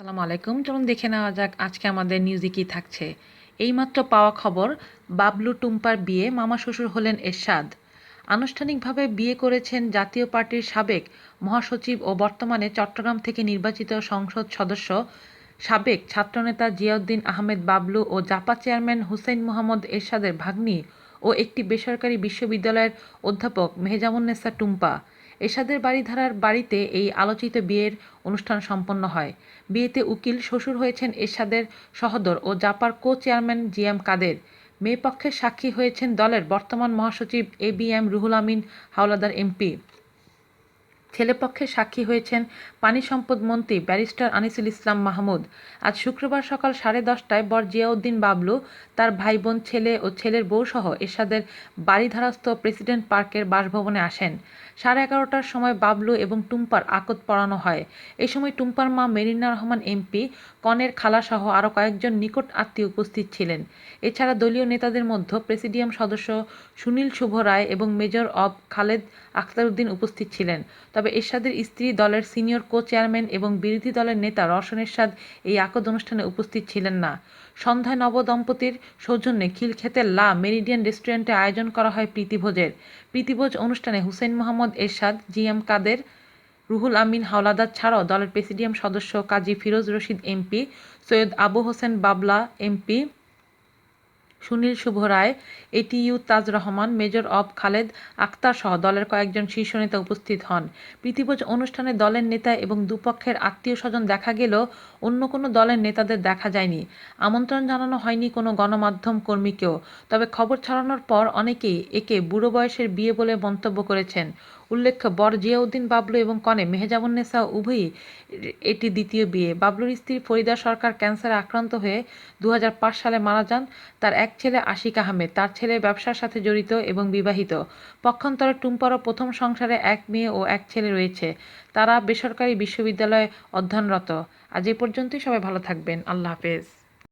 আসসালামু আলাইকুম। চলুন দেখে নেওয়া যাক আজকে আমাদের নিউজে কী থাকছে। এইমাত্র পাওয়া খবর, বাবলু টুম্পার বিয়ে, মামা শ্বশুর হলেন এরশাদ। আনুষ্ঠানিকভাবে বিয়ে করেছেন জাতীয় পার্টির সাবেক মহাসচিব ও বর্তমানে চট্টগ্রাম থেকে নির্বাচিত সংসদ সদস্য সাবেক ছাত্রনেতা জিয়াউদ্দিন আহমেদ বাবলু ও জাপা চেয়ারম্যান হুসেইন মোহাম্মদ এরশাদের ভাগ্নি ও একটি বেসরকারি বিশ্ববিদ্যালয়ের অধ্যাপক মেহজামুন্নেসা টুম্পা। এরশাদের বাড়িধারার বাড়িতে এই আলোচিত বিয়ের অনুষ্ঠান সম্পন্ন হয়। বিয়েতে উকিল, শ্বশুর হয়েছেন এরশাদের সহদর ও জাপার কো চেয়ারম্যান জি এম কাদের। মেয়ে পক্ষের সাক্ষী হয়েছেন দলের বর্তমান মহাসচিব A B M Ruhul Amin, Hawlader MP. ছেলেপক্ষের সাক্ষী হয়েছেন পানি সম্পদ মন্ত্রী ব্যারিস্টার আনিসুল ইসলাম মাহমুদ। আজ শুক্রবার সকাল সাড়ে দশটায় বর জিয়াউদ্দিন বাবলু, তার ভাই বোন ছেলে ও ছেলের বউসহ এরশাদের বাড়িধারস্থ প্রেসিডেন্ট পার্কের বাসভবনে আসেন। সাড়ে এগারোটার সময় বাবলু এবং টুম্পার আকত পড়ানো হয়। এ সময় টুম্পার মা মেরিনা রহমান এমপি, কনের খালাসহ আরও কয়েকজন নিকট আত্মীয় উপস্থিত ছিলেন। এছাড়া দলীয় নেতাদের মধ্যে প্রেসিডিয়াম সদস্য সুনীল শুভ রায় এবং মেজর অব খালেদ আখতারউদ্দিন উপস্থিত ছিলেন। তবে এরশাদের স্ত্রী দলের সিনিয়র কো চেয়ারম্যান এবং বিরোধী দলের নেতা রওশন এরশাদ এই আকদ অনুষ্ঠানে উপস্থিত ছিলেন না। সন্ধ্যায় নবদম্পতির সৌজন্যে খিলক্ষেতের লা মেরিডিয়ান রেস্টুরেন্টে আয়োজন করা হয় প্রীতিভোজের। প্রীতিভোজ অনুষ্ঠানে হুসেন মোহাম্মদ এরশাদ জি এম কাদের, রুহুল আমিন হাওলাদার ছাড়াও দলের প্রেসিডিয়াম সদস্য Kazi Firoz Rashid MP, Syed Abu Hossain Babla MP Sunil Shubho Roy ATU Taj Rahman, major of Khaled Akhtar সহ দলের কয়েকজন শীর্ষ নেতা উপস্থিত হন। প্রীতিভোজ অনুষ্ঠানে দলের নেতা এবং দুপক্ষের আত্মীয় স্বজন দেখা গেলেও অন্য কোনো দলের নেতাদের দেখা যায়নি। আমন্ত্রণ জানানো হয়নি কোনো গণমাধ্যম কর্মীকেও। তবে খবর ছড়ানোর পর অনেকেই একে বুড়ো বয়সের বিয়ে বলে মন্তব্য করেছেন। উল্লেখ্য, বর জিয়াউদ্দিন, বাবলু এবং কনে মেহজাবুন্নেসা উভয়ই এটি দ্বিতীয় বিয়ে। বাবলুর স্ত্রী ফরিদা সরকার ক্যান্সারে আক্রান্ত হয়ে দু হাজার পাঁচ সালে মারা যান। তার এক ছেলে আশিক আহমেদ। তার ছেলে ব্যবসার সাথে জড়িত এবং বিবাহিত। পক্ষান্তরে টুম্পারও প্রথম সংসারে এক মেয়ে ও এক ছেলে রয়েছে। তারা বেসরকারি বিশ্ববিদ্যালয়ে অধ্যয়নরত। আজ এ পর্যন্তই। সবাই ভালো থাকবেন। আল্লাহ হাফেজ।